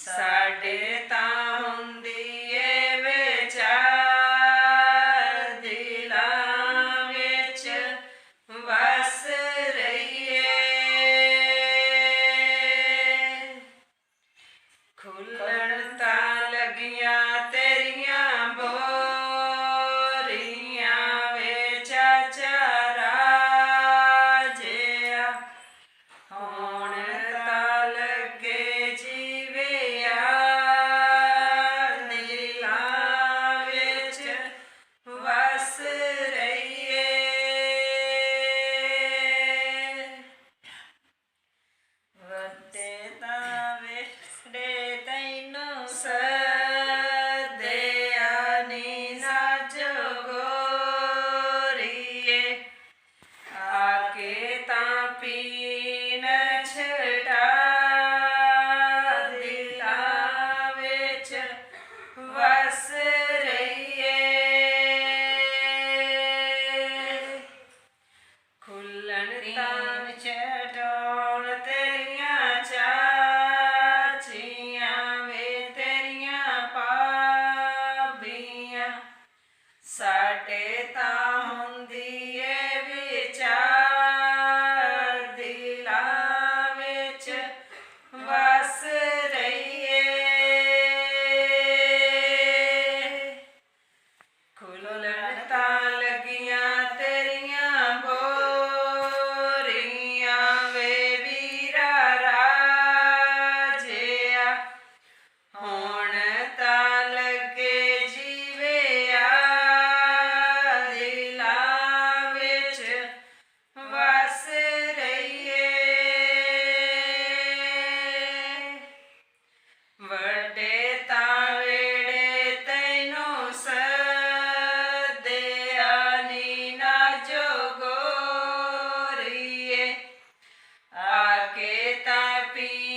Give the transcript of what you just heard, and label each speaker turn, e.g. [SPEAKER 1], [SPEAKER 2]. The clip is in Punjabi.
[SPEAKER 1] ਸਾਡੇ ਤਾਂ ਹੁੰਦੀ ਏ ਵਿਚਾਰ ਦਿਲਾਂ ਵਿੱਚ ਵਸ ਰਹੀਏ। ਖੁੱਲ ਸਾਡੇ ਤਾਂ ਹੁੰਦੀ happy.